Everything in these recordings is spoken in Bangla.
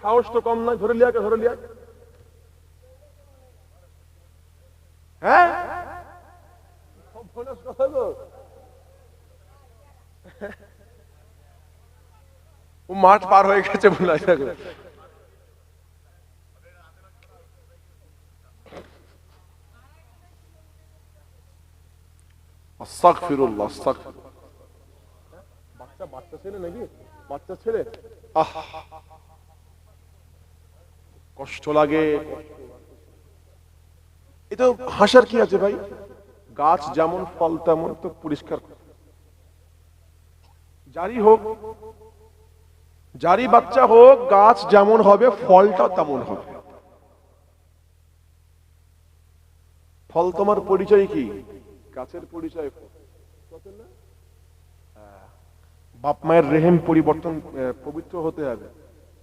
সাহস তো কম নয় ধরে লিয়াকে ধরে লিয়া হ্যাঁ কথা গো। মাঠ পার হয়ে গেছে বলে আস্তাগফিরুল্লাহ, আস্তাগফিরুল্লাহ। বাচ্চা বাচ্চা ছেলে নাকি? বাচ্চা ছেলে? আহ। কষ্ট লাগে। এ তো হাসার কি আছে ভাই? গাছ যেমন ফল তেমন তো পরিষ্কার। জারি হোক জারি বাচ্চা হোক গাছ যেমন হবে ফলটা তেমন হবে। ফল তোমার পরিচয় কি? গাছের পরিচয়। বাপ মায়ের রেহেম পরিবর্তন পবিত্র হতে হবে।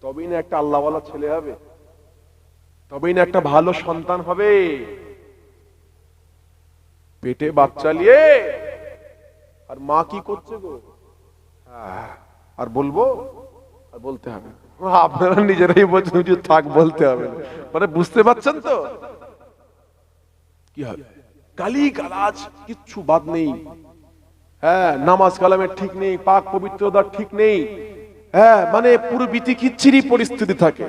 তবেই না একটা আল্লাহওয়ালা ছেলে হবে। তবেই না একটা ভালো সন্তান হবে। পেটে বাচ্চা নিয়ে। আর মা কি করছে গো? হ্যাঁ, আর বলব? আর বলতে হবে। আপনারা নিজেরাই বলছেন থাক বলতে হবে। মানে বুঝতে পারছেন তো? কি হবে? গালি গালাজ কিচ্ছু বাদ নেই। হ্যাঁ নামাজ কালামের ঠিক নেই, পাক পবিত্রতার ঠিক নেই। হ্যাঁ মানে পুরো বিতিকিচ্ছিরি পরিস্থিতি থাকে।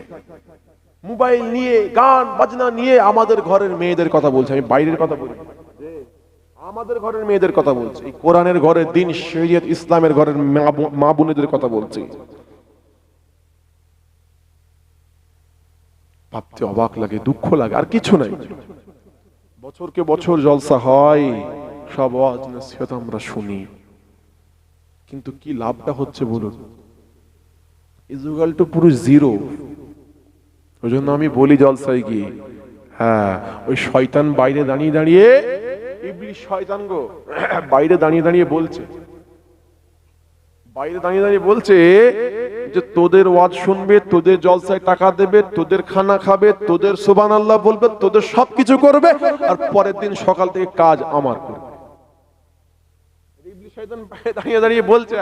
মোবাইল নিয়ে, গান, বাজনা নিয়ে আমাদের ঘরের মেয়েদের কথা বলছে, আমি বাইরের কথা বলি। আমাদের ঘরের মেয়েদের কথা বলছি কোরআনের ঘরের দিন, শরীয়ত ইসলামের ঘরের মা বোনেদের কথা বলছি। ভাবতে অবাক লাগে, দুঃখ লাগে, আর কিছু নাই। বছরকে বছর জলসা হয়, সব ওয়াজ, নসিহত আমরা শুনি। কিন্তু কি লাভটা হচ্ছে বলুন? ইজুগাল পুরো জিরো। ওই জন্য আমি বলি জলসায় গিয়ে হ্যাঁ ওই শয়তান বাইরে দাঁড়িয়ে দাঁড়িয়ে ইবলিশ শয়তান গো, বাইরে দাঁড়িয়ে দাঁড়িয়ে বলছে। বাইরে দাঁড়িয়ে দাঁড়িয়ে বলছে যে তোদের ওয়াজ শুনবে তোদের জলসায় টাকা দেবে তোদের খানা খাবে তোদের সুবান আল্লাহ বলবে তোদের সবকিছু করবে আর পরের দিন সকাল থেকে কাজ আমার করবে। দাঁড়িয়ে দাঁড়িয়ে বলছে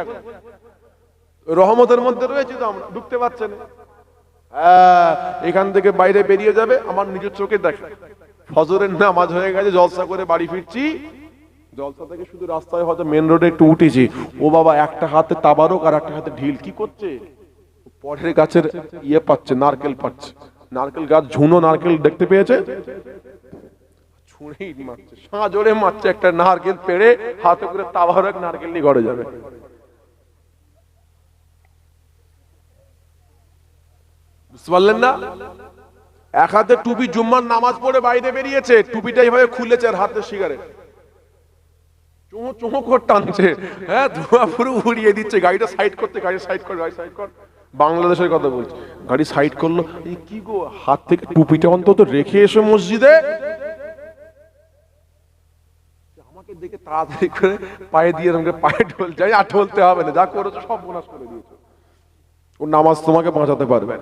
রহমতের মধ্যে রয়েছে তো আমরা ঢুকতে পারছে না। হ্যাঁ, এখান থেকে বাইরে বেরিয়ে যাবে আমার নিজের চোখে দেখে। ফজরের নামাজ হয়ে গেছে জলসা করে বাড়ি ফিরছি। জলসা থেকে শুধু রাস্তায় হয়তো মেন রোডে একটু উঠেছি। ও বাবা একটা হাতে তাবারক আর একটা হাতে ঢিল কি করছে? পরের গাছের ইয়ে পাচ্ছে, নারকেল পাচ্ছে। নারকেল গাছ ঝুনো নারকেল দেখতে পেয়েছে? ছুঁড়েই মারছে, সাঁজরে মারছে একটা নারকেল পেড়ে, হাতে করে নারকেল নিয়ে ঘরে যাবে। বুঝতে পারলেন না? এক হাতে টুপি, জুম্মার নামাজ পড়ে বাইরে বেরিয়েছে, টুপিটা এইভাবে খুলেছে আর হাতে সিগারেট। চুমো চুমো কর টানছে। হ্যাঁ ধোঁয়া পুরো উড়িয়ে দিচ্ছে, গাড়িটা সাইড করতে গাড়ি সাইড কর গাড়ি সাইড কর। বাংলাদেশের কথা বলছি। গাড়ি সাইড করল। কি গো, হাত থেকে টুপিটা অন্তত রেখে এসো মসজিদে। আমাকে দেখে তাড়াতাড়ি করে পায়ে দিয়ে করে পায়ে ঢোল যাই, আর হবে না, যা করেছ সব বোনাস করে দিয়েছ। ও নামাজ তোমাকে বাঁচাতে পারবে।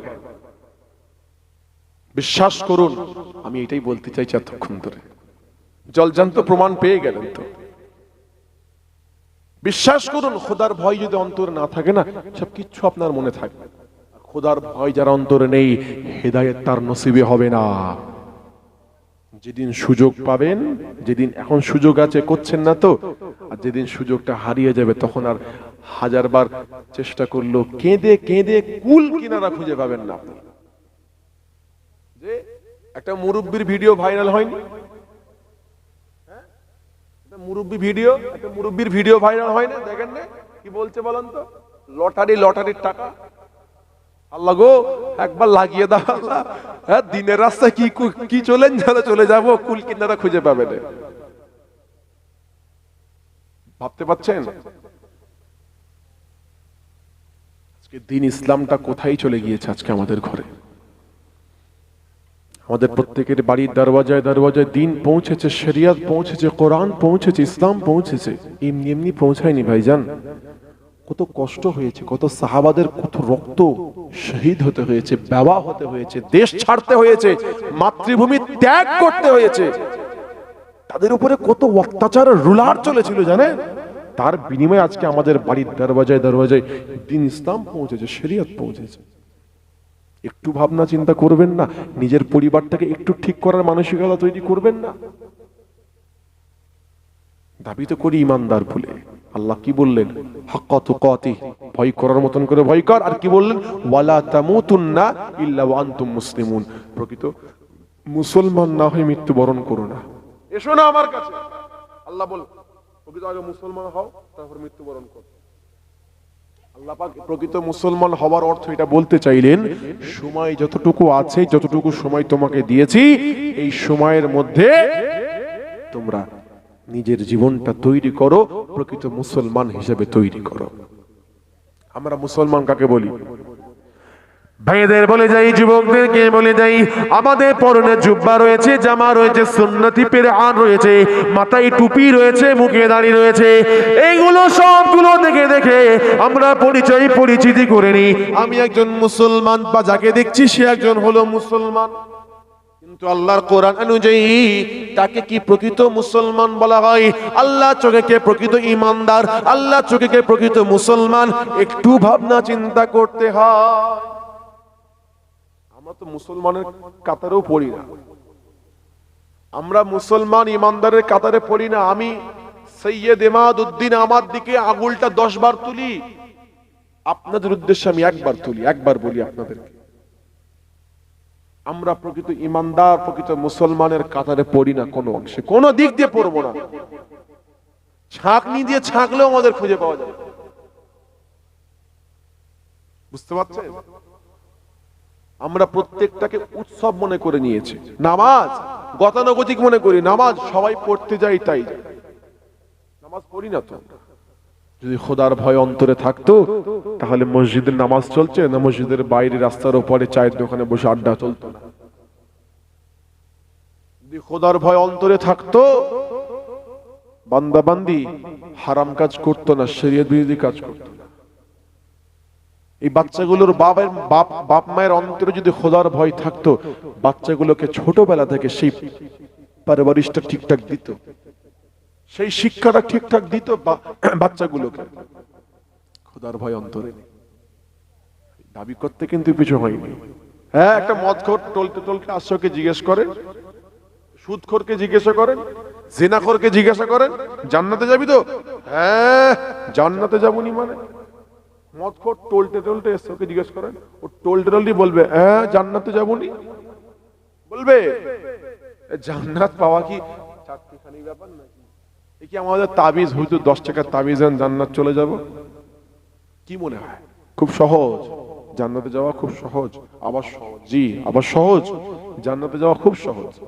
বিশ্বাস করুন, আমি এটাই বলতে চাইছি এতক্ষণ ধরে। জলজান্ত প্রমাণ পেয়ে গেলেন তো। বিশ্বাস করুন, খোদার ভয় যদি অন্তরে না থাকে না, সব কিচ্ছু আপনার মনে থাকবে। খোদার ভয় যার অন্তরে নেই, হেদায়েত তার নসিবে হবে না। যেদিন সুযোগ পাবেন, যেদিন এখন সুযোগ আছে, করছেন না তো, আর যেদিন সুযোগটা হারিয়ে যাবে, তখন আর হাজারবার চেষ্টা করল কেঁদে কেঁদে কুল কিনারা খুঁজে পাবেন না একটা মুরব্বীর ভিডিও ভাইরাল হয়নি? হ্যাঁ? মুরব্বি ভিডিও, একটা মুরব্বির ভিডিও ভাইরাল হয় না দেখেন না? কি বলছে বলেন তো? লটারি, লটারির টাকা। আল্লাহ গো, একবার লাগিয়ে দাও আল্লাহ। হ্যাঁ দিনের রাস্তায় কি কি চলেন যারা চলে যাব, কুল কিনারা খুঁজে পাবে না। ভাবতে পাচ্ছেন আজকে দিন ইসলামটা কোথায় চলে গিয়েছে আজকে আমাদের ঘরে? আমাদের প্রত্যেকের বাড়ির দরওয়াজায় দরওয়াজায় দিন পৌঁছেছে, শরিয়ত পৌঁছেছে, কোরআন পৌঁছেছে, ইসলাম পৌঁছেছে। এমনি এমনি পৌঁছায়নি ভাইজান। কত কষ্ট হয়েছে, কত সাহাবাদের কত রক্ত শহীদ হতে হয়েছে বেওয়া হতে হয়েছে, দেশ ছাড়তে হয়েছে, মাতৃভূমি ত্যাগ করতে হয়েছে। তাদের উপরে কত অত্যাচার রুলার চলেছিল জানেন? তার বিনিময়ে আজকে আমাদের বাড়ির দরওয়াজায় দরওয়াজায় দিন ইসলাম পৌঁছেছে, শরিয়ত পৌঁছেছে। একটু ভাবনা চিন্তা করবেন না। নিজের পরিবারটাকে একটু ঠিক করার মানসিকতা তৈরি করবেন না। দাবি তো করি ইমানদার ভুলে। আল্লাহ কি বললেন? ভয় করার মতন করে ভয় কর। আর কি বললেন? ওয়ালা ইল্লা মুসলিমুন। প্রকৃত মুসলমান না হয়ে মৃত্যুবরণ করো না। এসো না আমার কাছে। আল্লাহ বল, প্রকৃত আগে মুসলমান হও, তারপর মৃত্যুবরণ করো। প্রকৃত মুসলমান হওয়ার অর্থ এটা বলতে চাইলেন, সময় যতটুকু আছে, যতটুকু সময় তোমাকে দিয়েছি, এই সময়ের মধ্যে তোমরা নিজের জীবনটা তৈরি করো, প্রকৃত মুসলমান হিসেবে তৈরি করো। আমরা মুসলমান কাকে বলি? ভাইদের বলে যাই, যুবকদেরকে বলে যাই, আমাদের পরনে জুব্বা রয়েছে, জামা রয়েছে, সুন্নতি পেরে আন রয়েছে, মাথায় টুপি রয়েছে, মুখে দাড়ি রয়েছে। এইগুলো সবগুলো দেখে দেখে আমরা পরিচয়, পরিচিতি করে নিই। আমি একজন মুসলমান, বা যাকে দেখছি সে একজন হলো মুসলমান। কিন্তু আল্লাহর কোরআন অনুযায়ী তাকে কি প্রকৃত মুসলমান বলা হয়? আল্লাহ চোখে কে প্রকৃত ইমানদার? আল্লাহ চোখে কে প্রকৃত মুসলমান? একটু ভাবনা চিন্তা করতে হয়। তো মুসলমানের কাতারেও পড়ি না। আমরা মুসলমান ইমানদারের কাতারে পড়ি না। আমি সৈয়দ এমাদ উদ্দিন আমার দিকে আঙুলটা দশ বার তুলি। আপনাদের উদ্দেশ্যে আমি একবার তুলি, একবার বলি আপনাদেরকে। আমরা প্রকৃত ইমানদার, প্রকৃত মুসলমানের কাতারে পড়ি না কোনো অংশে। কোনো দিক দিয়ে পড়ব না। ছাঁকনি দিয়ে ছাঁকলেও আমাদের খুঁজে পাওয়া যাবে। বুঝতে পারছেন? আমরা প্রত্যেকটাকে উৎসব মনে করে নিয়েছি। নামাজ গতানুগতিক মনে করি, নামাজ সবাই পড়তে যাই তাই। নামাজ পড়ি না তো যদি খোদার ভয় অন্তরে থাকতো, তাহলে মসজিদের নামাজ চলছে না মসজিদের বাইরে রাস্তার ওপরে চায়ের দোকানে বসে আড্ডা চলতো না। যদি খোদার ভয় অন্তরে থাকতো বান্দাবান্দি হারাম কাজ করতো না, শরীয়ত বিরোধী কাজ করতো না। এই বাচ্চাগুলোর বাবার বাপ বাপ মায়ের অন্তরে যদি খোদার ভয় থাকতো, বাচ্চাগুলোকে ছোটবেলা থেকে সেই পারবারিশটা ঠিকঠাক দিত। সেই শিক্ষাটা ঠিকঠাক দিত বাচ্চাগুলোকে। খোদার ভয় অন্তরে দাবি করতে কিন্তু কিছু হয়নি। হ্যাঁ একটা মদ খোর টলতে টলতে আশ্রয়কে জিজ্ঞেস করেন সুদখোরকে জিজ্ঞাসা করেন, জেনাখোরকে জিজ্ঞাসা করেন, জান্নাতে যাবি তো? হ্যাঁ জান্নাতে যাবনি মানে? মদ খোর টলতে টলতে এসে ওকে জিজ্ঞেস করেন, ও টলতে টলতে বলবে হ্যাঁ জান্নাতে যাবনি? বলবে জান্নাত পাওয়া কি? চারটিখানি ব্যাপার নাকি? এ কি আমাদের তাবিজ? হয়তো দশ টাকার তাবিজ আন, জান্নাত চলে যাব। কি মনে হয়? খুব সহজ। জান্নাতে যাওয়া খুব সহজ। আবার সহজ। জি, আবার সহজ। জান্নাতে যাওয়া খুব সহজ।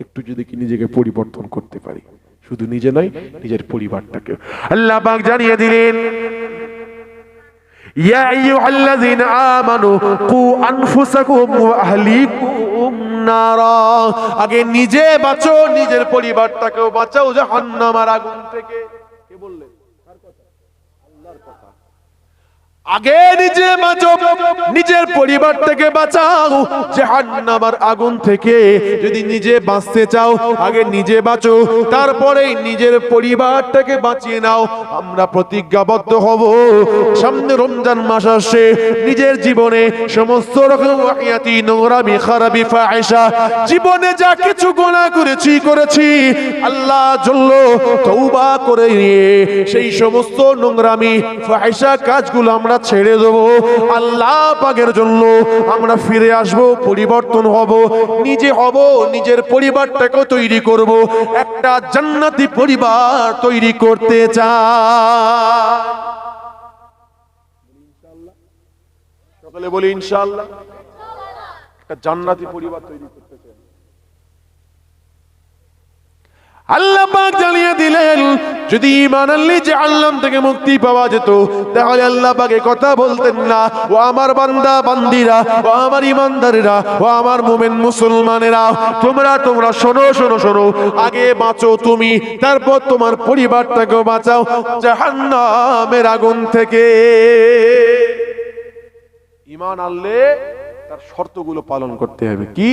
একটু যদি কি নিজেকে পরিবর্তন করতে পারি। শুধু নিজে নয়, নিজের পরিবারটাকে। আল্লাহ পাক জানিয়ে দিলেন ইয়া আইয়ুহাল্লাযীনা আমানু কু আনফুসাকুম ওয়া আহলিকুম নারা আগে নিজে বাঁচো, নিজের পরিবারটাকেও বাঁচাও জাহান্নামের আগুন থেকে। কে বললেন? আগে নিজে বাঁচো, নিজের পরিবারটাকে বাঁচাও, জাহান্নামের আগুন থেকে যদি নিজে বাঁচতে চাও, আগে নিজে বাঁচো, তারপরে নিজের পরিবারটাকে বাঁচিয়ে নাও, আমরা প্রতিজ্ঞাবদ্ধ হব। সামনে রমজান মাস আসছে, নিজের জীবনে সমস্ত রকম ওয়াকিয়াতি নোংরামি, খারাপি, ফাহিশা, জীবনে যা কিছু গোনা করেছি করেছি, আল্লাহ জল্ল তৌবা করে নিয়ে সেই সমস্ত নোংরামি, ফাহিশা কাজগুলো আমরা ছেড়ে দেব। আল্লাহ পাকের জন্য আমরা ফিরে আসব, পরিবর্তন হব, নিজে হব, নিজের পরিবারটাকেও তৈরি করব। একটা জান্নাতি পরিবার তৈরি করতে চাই। সকালে বলি ইনশাআল্লাহ। একটা জান্নাতি পরিবার তৈরি করতে চাই আল্লাহ পাক জানিয়ে দিলেন, যদি ঈমান আনলে যে আল্লাহ থেকে মুক্তি পাওয়া যেত, তাহলে আল্লাহ পাকে কথা বলতেন না। ও আমার বান্দা, বান্দিরা, ও আমার ইমানদারেরা ও আমার মুমিন মুসলমানেরা, তোমরা তোমরা শোনো শোনো শোনো, আগে বাঁচো তুমি, তারপর তোমার পরিবারটাকেও বাঁচাও জাহান্নামের আগুন থেকে। ইমান আনলে তার শর্তগুলো পালন করতে হবে। কি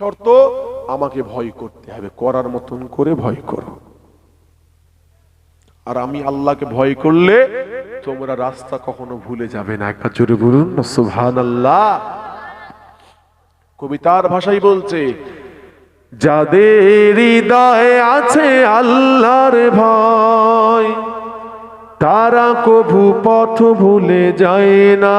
শর্ত? আমাকে ভয় করতে হবে, করার মতন করে ভয় করো। আর আমি আল্লাহকে ভয় করলে তোমরা রাস্তা কখনো ভুলে যাবে না। একবার জোরে বলুন সুহান আল্লাহ কবিতার ভাষাই বলছে, যাদের হৃদয়ে আছে আল্লাহর ভয়, তারা কভু পথ ভুলে যায় না।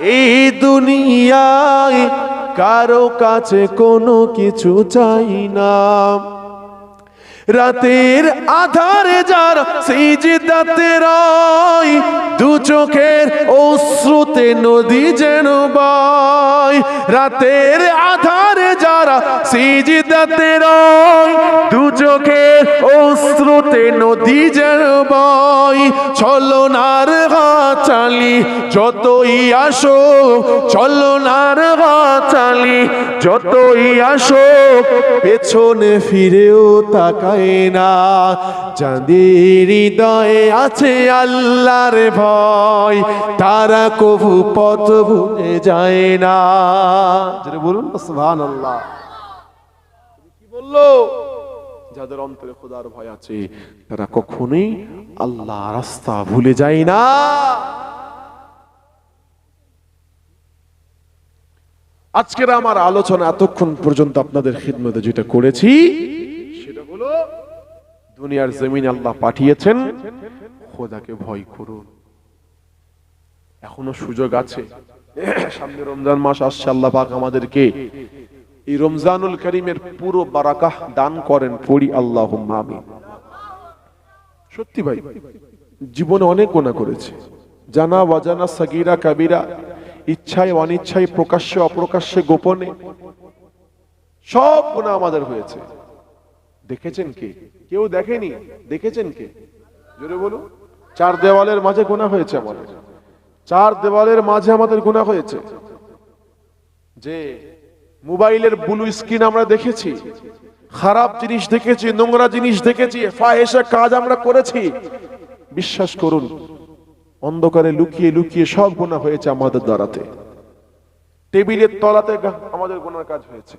এই দুনিয়ায় কারও কাছে কোনো কিছু চাই না। রাতের আধারে যার সিজদাতে রয়, দু চোখের অশ্রুতে নদী যেন বয়। রাতের আধারে যারা সিজদাতে রয়, দু চোখের অশ্রুতে নদী যেন বয়। ছলনার চালি যতই আসো, ছলনার চালি যতই আসো, পেছনে ফিরেও তাকায় না। যাদের হৃদয়ে আছে আল্লাহর ভয়, তারা কভু পথ ভুলে যায় না। বলুন সুবহান আল্লাহ কি বলল? যাদের অন্তরে খোদার ভয় আছে, তারা কখনোই আল্লাহ রাস্তা ভুলে যায় না। আজকের আমার আলোচনা এতক্ষণ পর্যন্ত আপনাদের খিদমতে যেটা করেছি দুনিয়ার জমিন আল্লাহ পাঠিয়েছেন, খোদাকে ভয় করুন। এখনও সুযোগ আছে। সামনে রমজান মাস আসছে, আল্লাহ পাক আমাদেরকে এই রমজানুল করিমের পুরো বারাকাহ দান করেন, পড়ি আল্লাহ আমিন। সত্যি ভাই, জীবনে অনেক গোনা করেছে। জানা বাজানা সাগিরা, কাবিরা, ইচ্ছায়, অনিচ্ছায়, প্রকাশ্যে, অপ্রকাশ্যে, গোপনে, সব গুণা আমাদের হয়েছে। দেখেছেন কে? কেউ দেখেনি? দেখেছেন কে? জোরে বলুন। চার দেওয়ালের মাঝে গোনা হয়েছে আমাদের। চার দেওয়ালের মাঝে আমাদের গোনা হয়েছে। যে মোবাইলের ব্লু স্ক্রিন আমরা দেখেছি, খারাপ জিনিস দেখেছি, নোংরা জিনিস দেখেছি কাজ আমরা করেছি। বিশ্বাস করুন, অন্ধকারে লুকিয়ে লুকিয়ে সব গোনা হয়েছে আমাদের দ্বারাতে। টেবিলের তলাতে আমাদের গোনার কাজ হয়েছে।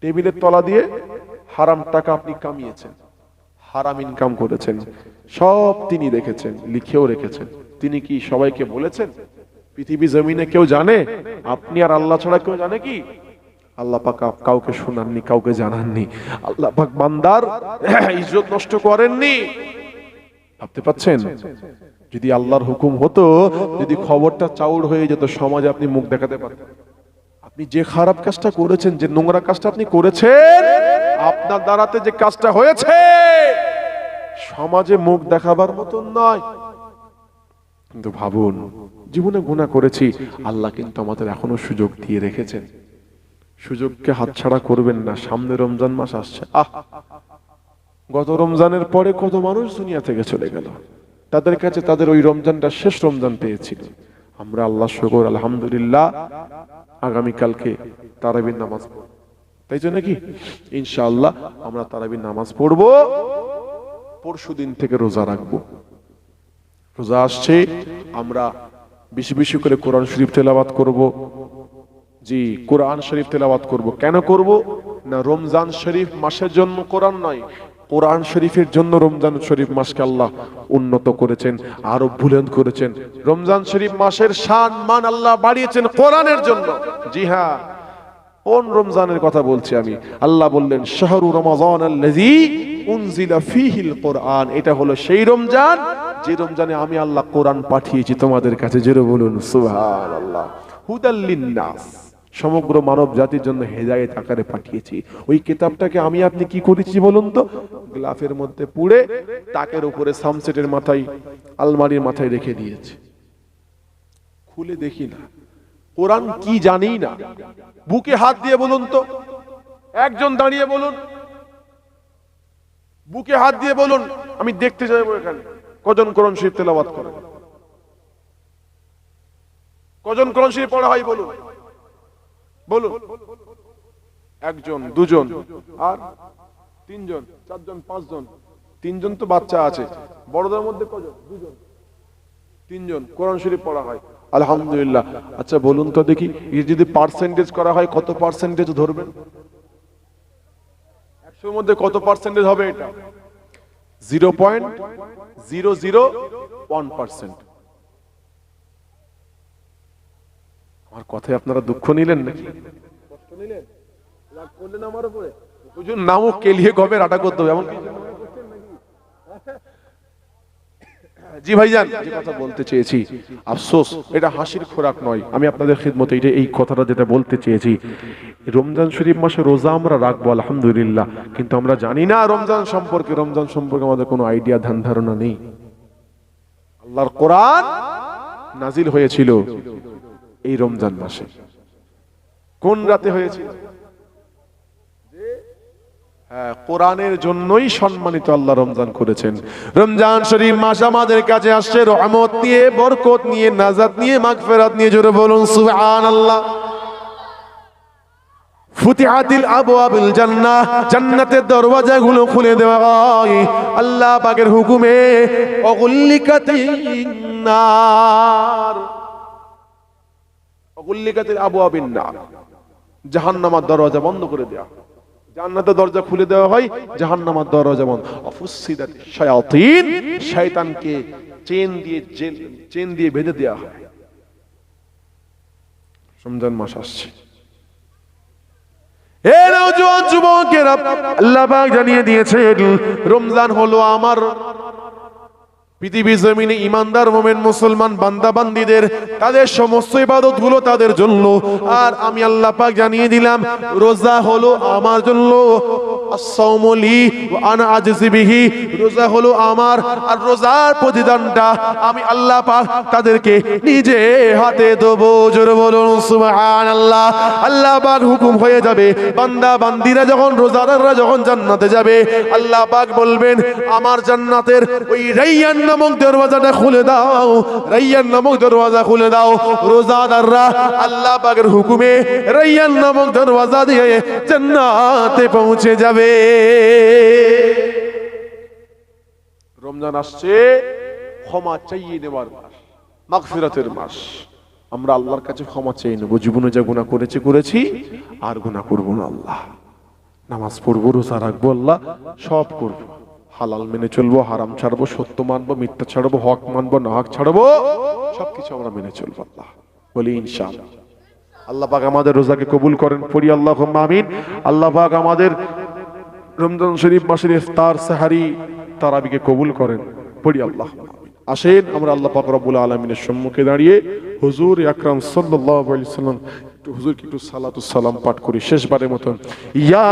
টেবিলের তলা দিয়ে হারাম টাকা আপনি কামিয়েছেন, হারাম ইনকাম করেছেন, সব তিনি দেখেছেন, লিখেও রেখেছেন। তিনি কি সবাইকে বলেছেন? পৃথিবী জমিনে কেউ জানে? আপনি আর আল্লাহ ছাড়া কেউ জানে কি? আল্লাহ পাক কাউকে শোনাননি, কাউকে জানাননি। আল্লাহ পাক বান্দার ইজ্জত নষ্ট করেননি। ভাবতে পাচ্ছেন? যদি আল্লাহর হুকুম হতো, যদি খবরটা চাউর হয়ে যেত, সমাজে আপনি মুখ দেখাতে পারতেন। আপনি যে খারাপ কাজটা করেছেন, যে নোংরা কাজটা আপনি করেছেন আপনার দ্বারাতে যে কাজটা হয়েছে, সমাজে মুখ দেখাবার মতন নয়। কিন্তু ভাবুন, জীবনে গুণা করেছি, আল্লাহ কিন্তু আমাদের এখনও সুযোগ দিয়ে রেখেছেন। সুযোগকে হাতছাড়া করবেন না, সামনে রমজান মাস আসছে। আহ! গত রমজানের পরে কত মানুষ দুনিয়া থেকে চলে গেল। তাদের কাছে তাদের ওই রমজানটা শেষ রমজান পেয়েছিল। আমরা আল্লাহ শকর, আলহামদুলিল্লাহ, আগামীকালকে তারাবির নামাজ পড়ব। তাই জন্য কি? ইনশাআল্লাহ আমরা তারাবির নামাজ পড়ব, পরশু দিন থেকে রোজা রাখব। রোজা আসছে, আমরা বেশি বেশি করে কোরআন শরীফ তেলাওয়াত করব। জি, কোরআন শরীফ তেলাওয়াত করব। কেন করব? না, রমজান শরীফ মাসের জন্য কোরআন নয়। কোরআন শরীফের জন্য রমজান শরীফ মাসকে আল্লাহ উন্নত করেছেন আরও বুলন্দ করেছেন। রমজান শরীফ মাসের শান, মান আল্লাহ বাড়িয়েছেন কোরআনের জন্য। জি হ্যাঁ। কোন রমজানের কথা বলছি আমি? আল্লাহ বললেন, শাহরু রমাজান উনজিলা ফীহিল কোরআন। এটা হলো সেই রমজান, যে রমজানে আমি আল্লাহ কোরআন পাঠিয়েছি তোমাদের কাছে। জেরো বলুন, সুবহানাল্লাহ। হুদাল্লিন নাস সমগ্র মানব জাতির জন্য হেদায়েত আকারে পাঠিয়েছি। ওই কিতাবটাকে আমি আপনি কি করেছি বলুন তো? গ্লাফের মধ্যে পুড়ে তাকের উপরে সামসেটের মাথায়, আলমারির মাথায় রেখে দিয়েছি। খুলে দেখি না। কোরআন কি জানি না। বুকে হাত দিয়ে বলুন তো। একজন দাঁড়িয়ে বলুন। বুকে হাত দিয়ে বলুন, আমি দেখতে চাইব এখানে। কজন কোরআন শরীফ তেলাবাদ করে? কজন কোরআন শরীফ পড়া হয় বলুন। বলুন। একজন, দুজন, আর তিনজন, চারজন, পাঁচজন। তিনজন তো বাচ্চা আছে। বড়দের মধ্যে কজন? দুজন। তিনজন কোরআন শরীফ পড়া হয়। আলহামদুলিল্লাহ। আচ্ছা বলুন তো দেখি এর যদি পার্সেন্টেজ করা হয় কত পার্সেন্টেজ ধরবেন? একশোর মধ্যে কত পার্সেন্টেজ হবে এটা? Zero point zero zero one percent. আমার কথায় আপনারা দুঃখ নিলেন নাকি? কষ্ট নিলেন? রাগ করলেন আমার উপরে? হুজুর নামও কেলিয়ে গবে রাটা করতে হবে? এমন কিছু মনে করছেন নাকি? জি ভাইজান। যে কথা বলতে চেয়েছি। আফসোস, এটা হাসির খোরাক নয়। আমি আপনাদের খিদমতে এটা এই কথাটা যেটা বলতে চেয়েছি। রমজান শরীফ মাসে রোজা আমরা রাখব, আলহামদুলিল্লাহ। কিন্তু আমরা জানি না রমজান সম্পর্কে। রমজান সম্পর্কে আমাদের কোনো আইডিয়া, ধ্যান ধারণা নেই। আল্লাহর কোরআন নাজিল হয়েছিল এই রমজান মাসে। কোন রাতে হয়েছিল? হ্যাঁ কোরআনের জন্যই সম্মানিত আল্লাহ রমজান করেছেন। রমজান শরীফ মাস আমাদের কাছে আসছে, রহমত নিয়ে, বরকত নিয়ে নিয়ে নিয়ে, জোরে বলুন হয়। আল্লাহ হুকুমে দরওয়াজা বন্ধ করে দেওয়া হয়। জান্নাতের দরজা খুলে দেওয়া হয়, জাহান্নামার দরজা শয়তানকে চেন দিয়ে জেল, চেন দিয়ে বেঁধে দেওয়া হয়। রমজান মাস আসছে। আল্লাহ জানিয়ে দিয়েছেন, রমজান হলো আমার পৃথিবী জমিনে ইমানদার মোমেন মুসলমান বান্দাবান্দিদের, তাদের সমস্ত ইবাদতগুলো তাদের জন্য। আর আমি আল্লাহ পাক জানিয়ে দিলাম, রোজা হলো আমার জন্য রোজা হলো আমার, আর রোজার প্রতিদানটা আমি আল্লাহ পাক তাদেরকে নিজে হাতে দেবো। জোর বলুন, সুবহানাল্লাহ। আল্লাহ পাক হুকুম হয়ে যাবে বান্দা বান্দিরা যখন রোজাদাররা যখন জান্নাতে যাবে, আল্লাহ পাক বলবেন, আমার জান্নাতের ওই রাইয়ান নামক দরওয়াজাটা খুলে দাও রাইয়ান নামক দরওয়াজা খুলে দাও। রোজাদাররা আল্লাহ পাকের হুকুমে রাইয়ান নামক দরওয়াজা দিয়ে জান্নাতে পৌঁছে যাবে। রমজান আসছে, ক্ষমা চাইয়ে নেওয়ার মাস, মাগফিরাতের মাস। আমরা আল্লাহর কাছে ক্ষমা চেয়ে নেব, জীবনে যা গুণা করেছি করেছি, আর গুণা করব না আল্লাহ। নামাজ পড়ব, রোজা রাখব আল্লাহ, সব করব। হালাল মেনে চলবো, হারাম ছাড়বো, সত্য মানবো, মিথ্যা ছাড়বো, হক মানবো না হক ছাড়বো, সবকিছু আমরা মেনে চলবো আল্লাহ। বলি ইনশাআল্লাহ। আল্লাহ পাক আমাদের রোজাকে কবুল করেন, পড়ি আল্লাহ আমিন। আল্লাহ পাক আমাদের রমজান শরীফ মাসের ইফতার, সাহারি, তারাবিকে কবুল করেন, পড়ি আল্লাহ আসেন, আমরা আল্লাহ পাক রব্বুল আলমিনের সম্মুখে দাঁড়িয়ে হুজুর আকরাম আলাইহি সাল্লাম হুজুরকে একটু সালাম পাঠ করি, শেষবারের মতন। ইয়া